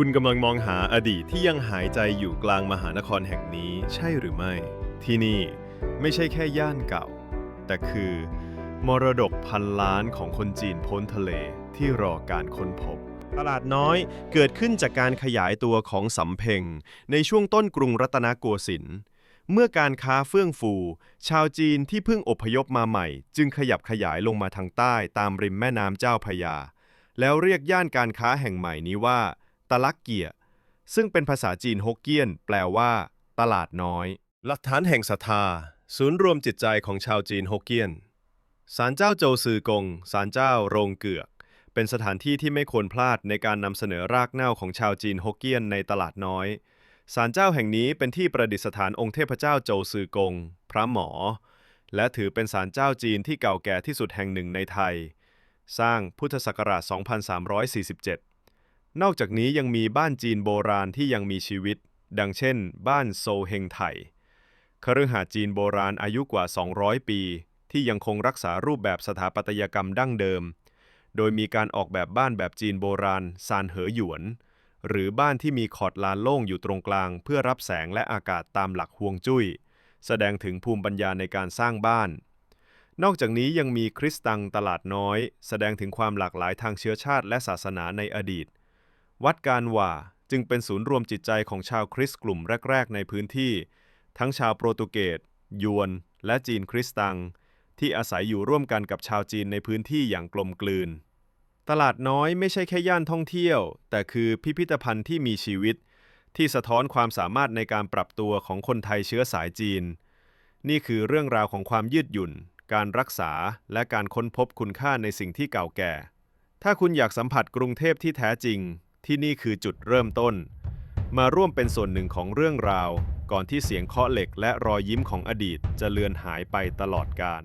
คุณกำลังมองหาอดีตที่ยังหายใจอยู่กลางมหานครแห่งนี้ใช่หรือไม่ ที่นี่ไม่ใช่แค่ย่านเก่า แต่คือ มรดกพันล้านของคนจีนพ้นทะเลที่รอการค้นพบ ตลาดน้อยเกิดขึ้นจากการขยายตัวของสำเพ็งในช่วงต้นกรุงรัตนโกสินทร์เมื่อการค้าเฟื่องฟู ชาวจีนที่เพิ่งอพยพมาใหม่ จึงขยับขยายลงมาทางใต้ตามริมแม่น้ำเจ้าพระยา แล้วเรียกย่านการค้าแห่งใหม่นี้ว่า ตะลักเกีย ซึ่งเป็นภาษาจีนฮกเกี้ยน แปลว่า ตลาดน้อย หลักฐานแห่งศรัทธา ศูนย์รวมจิตใจของชาวจีนฮกเกี้ยนศาลเจ้าโจวซือกงศาลเจ้าโรงเกือก เป็นสถานที่ที่ไม่ควรพลาดในการนำเสนอรากเหง้าของชาวจีนฮกเกี้ยนในตลาดน้อยศาลเจ้าแห่งนี้เป็นที่ประดิษฐานองค์เทพเจ้าโจวซือกง พระหมอ และถือเป็นศาลเจ้าจีนที่เก่าแก่ที่สุดแห่งหนึ่งในไทย สร้างพุทธศักราช 2347 นอกจากนี้ยังมีบ้านจีนโบราณที่ยังมีชีวิต ดังเช่น บ้านโซเฮงไถคฤหาสน์จีนโบราณอายุกว่า 200 ปี ที่ยังคงรักษารูปแบบสถาปัตยกรรมดั้งเดิม โดยมีการออกแบบบ้านแบบจีนโบราณซานเหอหยวน หรือบ้านที่มีขอดลานโล่งอยู่ตรงกลาง เพื่อรับแสงและอากาศตามหลักฮวงจุ้ย แสดงถึงภูมิปัญญาในการสร้างบ้าน นอกจากนี้ยังมีคริสตังตลาดน้อย แสดงถึงความหลากหลายทางเชื้อชาติและศาสนาในอดีต วัดการหว่าจึงเป็นศูนย์รวมจิตใจของชาวคริสต์กลุ่มแรก ๆ ในพื้นที่ ทั้งชาวโปรตุเกสยวน และจีนคริสตัง ที่อาศัยอยู่ร่วมกันกับชาวจีนในพื้นที่อย่างกลมกลืน ตลาดน้อยไม่ใช่แค่ย่านท่องเที่ยว แต่คือพิพิธภัณฑ์ที่มีชีวิต ที่สะท้อนความสามารถในการปรับตัวของคนไทยเชื้อสายจีน นี่คือเรื่องราวของความยืดหยุ่น การรักษาและการค้นพบคุณค่าในสิ่งที่เก่าแก่ ถ้าคุณอยากสัมผัสกรุงเทพที่แท้จริง ที่นี่คือจุดเริ่มต้น มาร่วมเป็นส่วนหนึ่งของเรื่องราว ก่อนที่เสียงเคาะเหล็กและรอยยิ้มของอดีตจะเลือนหายไปตลอดกาล